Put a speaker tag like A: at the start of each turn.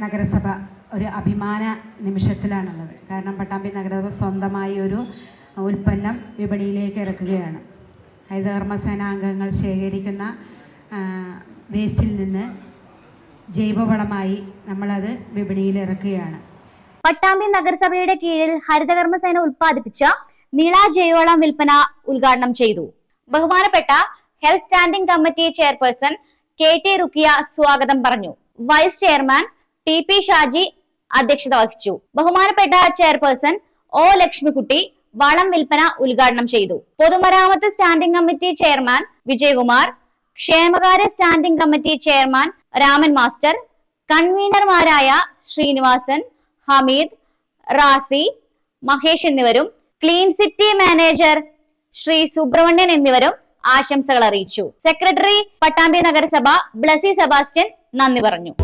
A: നഗരസഭ ഒരു അഭിമാന നിമിഷത്തിലാണുള്ളത്. കാരണം പട്ടാമ്പി നഗരസഭ സ്വന്തമായി ഒരു ഉൽപ്പന്നം വിപണിയിലേക്ക് ഇറക്കുകയാണ്. ഹരിതകർമ്മസേന അംഗങ്ങൾ ശേഖരിക്കുന്ന വേസ്റ്റിൽ നിന്ന് ജൈവവളമായി നമ്മളത് വിപണിയിൽ ഇറക്കുകയാണ്.
B: പട്ടാമ്പി നഗരസഭയുടെ കീഴിൽ ഹരിതകർമ്മസേന ഉൽപ്പാദിപ്പിച്ച നീള ജൈവവളം വിൽപ്പന ഉദ്ഘാടനം ചെയ്തു. ബഹുമാനപ്പെട്ട health standing committee chairperson K T Rukhiya സ്വാഗതം പറഞ്ഞു. Vice chairman T P Shaji അധ്യക്ഷത വഹിച്ചു. ബഹുമാനപ്പെട്ട ചെയർപേഴ്സൺ ഒ ലക്ഷ്മിക്കുട്ടി വളം വിൽപ്പന ഉദ്ഘാടനം ചെയ്തു. പൊതുമരാമത്ത് സ്റ്റാൻഡിംഗ് കമ്മിറ്റി ചെയർമാൻ വിജയകുമാർ ക്ഷേമകാര്യ standing committee chairman Raman master കൺവീനർമാരായ Sreenivasan Hameed Razi Mahesh എന്നിവരും clean city manager Shri Subramanian എന്നിവരും ആശംസകൾ അറിയിച്ചു. സെക്രട്ടറി പട്ടാമ്പി നഗരസഭ ബ്ലസി സെബാസ്റ്റ്യൻ നന്ദി പറഞ്ഞു.